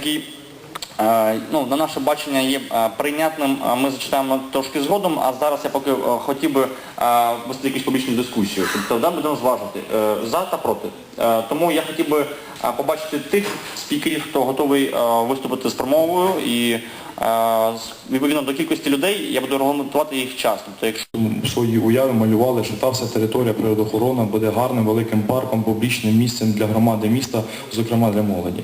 який е, ну, на наше бачення є е, прийнятним, ми зачитаємо трошки згодом, а зараз я поки е, хотів би вести якусь публічну дискусію. Тобто дам будемо зважити за та проти. Тому я хотів би побачити тих спікерів, хто готовий виступити з промовою і відповідно до кількості людей я буду регламентувати їх час. Тобто, якщо своїй уяві малювали, що та вся територія природоохорони буде гарним великим парком, публічним місцем для громади міста, зокрема для молоді.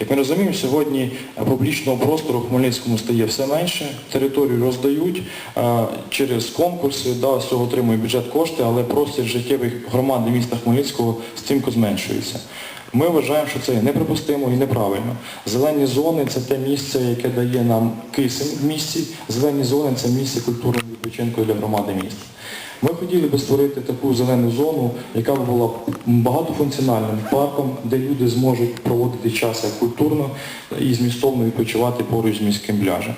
Як ми розуміємо, сьогодні е, публічного простору в Хмельницькому стає все менше, територію роздають е, через конкурси, да, з цього отримує бюджет кошти, але простір життєвих громад міста Хмельницького стрімко зменшується. Ми вважаємо, що це неприпустимо і неправильно. Зелені зони це те місце, яке дає нам кисень в місті. Зелені зони це місце культурного відпочинку для громади міста. Ми хотіли би створити таку зелену зону, яка б була багатофункціональним парком, де люди зможуть проводити час як культурно і змістовно відпочивати поруч з міським пляжем.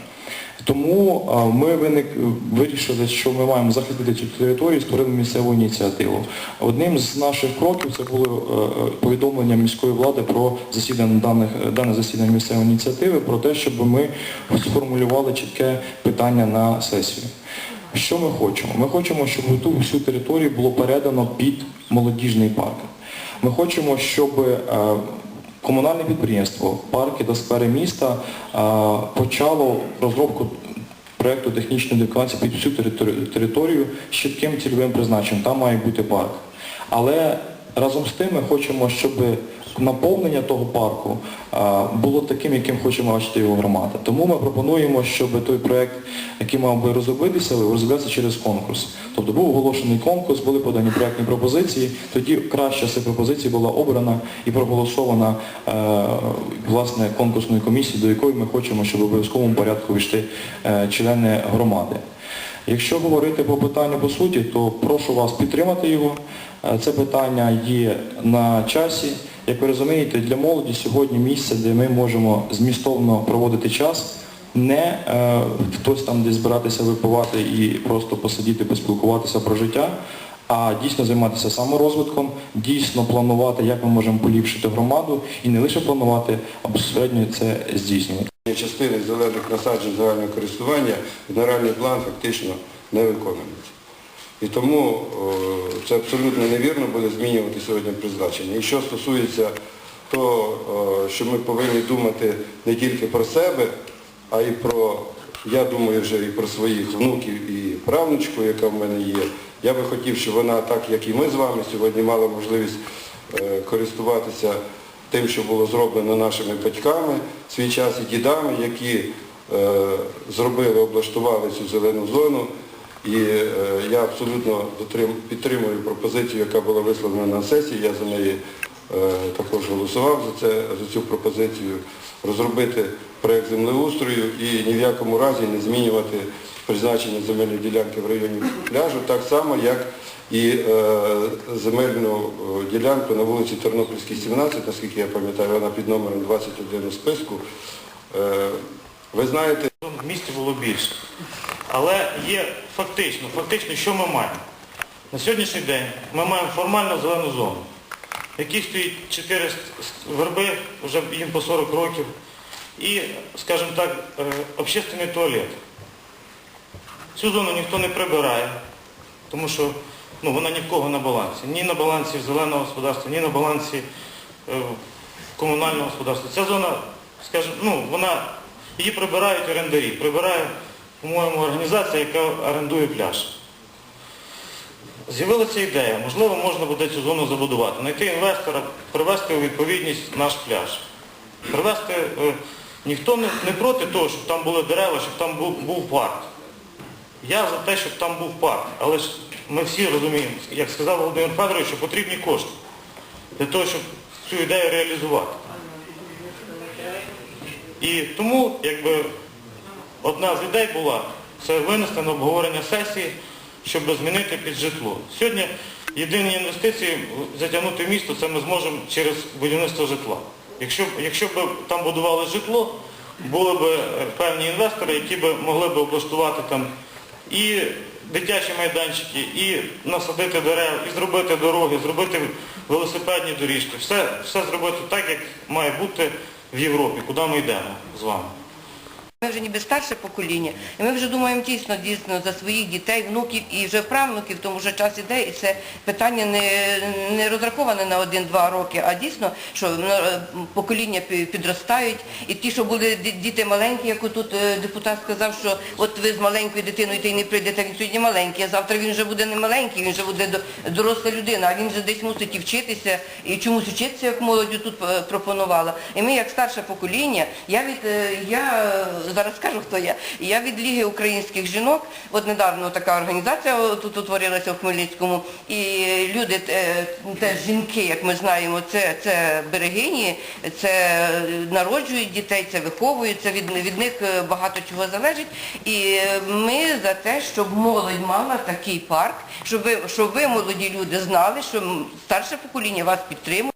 Тому ми виник, вирішили, що ми маємо захистити цю територію і створили місцеву ініціативу. Одним з наших кроків це було е, е, повідомлення міської влади про засідання даних, дане засідання місцевої ініціативи, про те, щоб ми сформулювали чітке питання на сесію. Що ми хочемо? Ми хочемо, щоб ту всю територію було передано під молодіжний парк. Ми хочемо, щоб е, комунальне підприємство, парки та сфери міста е, почало розробку проєкту технічної документації під всю територію з чітким цільовим призначенням. Там має бути парк. Але разом з тим ми хочемо, щоб наповнення того парку було таким, яким хочемо бачити його громада. Тому ми пропонуємо, щоб той проєкт, який мав би розробитися, розроблявся через конкурс. Тобто був оголошений конкурс, були подані проєктні пропозиції, тоді краща з цих пропозицій була обрана і проголосована е, власне конкурсною комісією, до якої ми хочемо, щоб в обов'язковому порядку війшли е, члени громади. Якщо говорити по питанню по суті, то прошу вас підтримати його. Е, Це питання є на часі. Як ви розумієте, для молоді сьогодні місце, де ми можемо змістовно проводити час, не е, хтось там десь збиратися випивати і просто посидіти, поспілкуватися про життя, а дійсно займатися саморозвитком, дійсно планувати, як ми можемо поліпшити громаду, і не лише планувати, а безпосередньо це здійснювати. Частини зелених насаджень загального користування генеральний план фактично не виконується. І тому це абсолютно невірно буде змінювати сьогодні призначення. І що стосується того, що ми повинні думати не тільки про себе, а й про, я думаю, вже і про своїх внуків і правнучку, яка в мене є. Я би хотів, щоб вона, так як і ми з вами сьогодні, мала можливість е, користуватися тим, що було зроблено нашими батьками свій час і дідами, які е, зробили, облаштували цю зелену зону. І е, я абсолютно підтримую пропозицію, яка була висловлена на сесії. Я за неї е, також голосував за, це, за цю пропозицію, розробити проєкт землеустрою і ні в якому разі не змінювати призначення земельної ділянки в районі пляжу, так само, як і е, земельну е, ділянку на вулиці Тернопільській, 17, наскільки я пам'ятаю, вона під номером 21 у списку. Е, ви знаєте, в місті було більше. Але є фактично, фактично, що ми маємо? На сьогоднішній день ми маємо формально зелену зону, в якій стоїть 4 верби, вже їм по 40 років, і, скажімо так, общественний туалет. Цю зону ніхто не прибирає, тому що ну, вона ні в кого на балансі. Ні на балансі зеленого господарства, ні на балансі е, комунального господарства. Ця зона, скажімо, ну, вона, її прибирають орендарі, прибирає, по-моєму, організація, яка орендує пляж. З'явилася ідея, можливо, можна буде цю зону забудувати, знайти інвестора, привести у відповідність наш пляж. Привести, е, ніхто не, не проти того, щоб там були дерева, щоб там був, був парк. Я за те, щоб там був парк, але ж ми всі розуміємо, як сказав Володимир Федорович, що потрібні кошти для того, щоб цю ідею реалізувати. І тому, якби, одна з ідей була, це винести на обговорення сесії, щоб змінити під житло. Сьогодні єдині інвестиції затягнути місто, це ми зможемо через будівництво житла. Якщо, якщо б там будували житло, були б е, певні інвестори, які б могли б облаштувати там і дитячі майданчики, і насадити дерев, і зробити дороги, зробити велосипедні доріжки. Все, все зробити так, як має бути в Європі, куди ми йдемо з вами. Ми вже ніби старше покоління, і ми вже думаємо дійсно, дійсно за своїх дітей, внуків і вже правнуків, тому що час іде, і це питання не, не розраховане на один-два роки, а дійсно, що ну, е, покоління підростають, і ті, що були діти маленькі, як тут депутат сказав, що от ви з маленькою дитиною ти не прийдете, він сьогодні маленький, а завтра він вже буде не маленький, він вже буде доросла людина, а він вже десь мусить і вчитися, і чомусь вчитися, як молодь тут е, пропонувала. І ми, як старше покоління, я від е, я е, зараз скажу, хто я. Я від Ліги українських жінок, от недавно така організація тут утворилася у Хмельницькому, і люди е, теж жінки, як ми знаємо, це, це берегині, це народжують дітей, це виховують, це від, від них е, багато чого залежить. І ми за те, щоб молодь мала такий парк, щоб щоб ви, молоді люди, знали, що старше покоління вас підтримує.